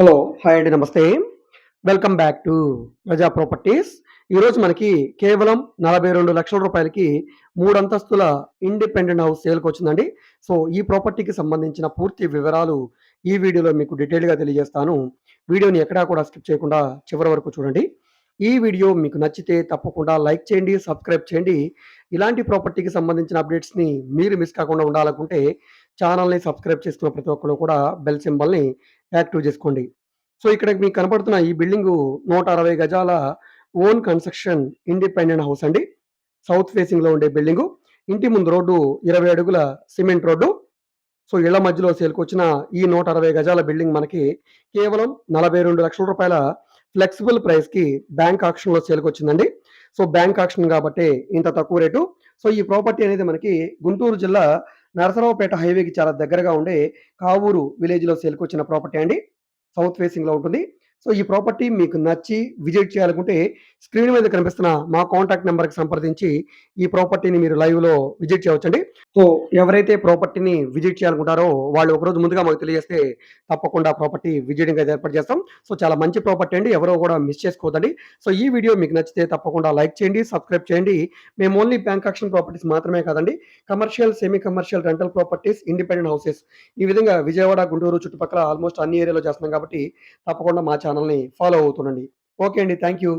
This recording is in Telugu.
హలో హాయ్ అండి నమస్తే. Welcome back to Praja properties ఈరోజు మనకి కేవలం నలభై రెండు లక్షల రూపాయలకి మూడు అంతస్తుల ఇండిపెండెంట్ హౌస్ సేల్కి వచ్చిందండి. సో ఈ ప్రాపర్టీకి సంబంధించిన పూర్తి వివరాలు ఈ వీడియోలో మీకు డీటెయిల్గా తెలియజేస్తాను. వీడియోని ఎక్కడా కూడా స్కిప్ చేయకుండా చివరి వరకు చూడండి. ఈ వీడియో మీకు నచ్చితే తప్పకుండా లైక్ చేయండి సబ్స్క్రైబ్ చేయండి. ఇలాంటి ప్రాపర్టీకి సంబంధించిన అప్డేట్స్ని మీరు మిస్ కాకుండా ఉండాలనుకుంటే ఛానల్ని సబ్స్క్రైబ్ చేసుకున్న ప్రతి ఒక్కరు కూడా బెల్ సింబల్ని యాక్టివ్ చేసుకోండి. సో ఇక్కడ మీకు కనపడుతున్న ఈ బిల్డింగు నూట అరవై గజాల ఓన్ కన్స్ట్రక్షన్ ఇండిపెండెంట్ హౌస్ అండి. సౌత్ ఫేసింగ్లో ఉండే బిల్డింగు. ఇంటి ముందు రోడ్డు ఇరవై అడుగుల సిమెంట్ రోడ్డు. సో ఇళ్ళ మధ్యలో సేల్కొచ్చిన ఈ నూట అరవై గజాల బిల్డింగ్ మనకి కేవలం నలభై రెండు లక్షల రూపాయల ఫ్లెక్సిబుల్ ప్రైస్కి బ్యాంక్ ఆక్షన్లో సేల్కొచ్చిందండి. సో బ్యాంక్ ఆక్షన్ కాబట్టి ఇంత తక్కువ రేటు. సో ఈ ప్రాపర్టీ అనేది మనకి గుంటూరు జిల్లా నరసరావుపేట హైవేకి చాలా దగ్గరగా ఉండే కావూరు విలేజ్లో సేల్కొచ్చిన ప్రాపర్టీ అండి. సౌత్ ఫేసింగ్లో ఉంటుంది. సో ఈ ప్రాపర్టీ మీకు నచ్చి విజిట్ చేయాలనుకుంటే స్క్రీన్ మీద కనిపిస్తున్న మా కాంటాక్ట్ నెంబర్కి సంప్రదించి ఈ ప్రాపర్టీని మీరు లైవ్లో విజిట్ చేయవచ్చండి. సో ఎవరైతే ప్రాపర్టీని విజిట్ చేయాలనుకుంటారో వాళ్ళు ఒకరోజు ముందుగా మాకు తెలియజేస్తే తప్పకుండా ప్రాపర్టీ విజిటింగ్ అయితే ఏర్పాటు చేస్తాం. సో చాలా మంచి ప్రాపర్టీ అండి. ఎవరో కూడా మిస్ చేసుకోవద్దండి. సో ఈ వీడియో మీకు నచ్చితే తప్పకుండా లైక్ చేయండి సబ్స్క్రైబ్ చేయండి. మేము ఓన్లీ బ్యాంక్ ఆక్షన్ ప్రాపర్టీస్ మాత్రమే కాదండి. Commercial semi commercial rental properties independent houses ఈ విధంగా విజయవాడ గుంటూరు చుట్టుపక్కల ఆల్మోస్ట్ అన్ని ఏరియాలో చేస్తున్నాం కాబట్టి తప్పకుండా మా ఛానల్ని ఫాలో అవుతుండండి. ఓకే అండి. Thank you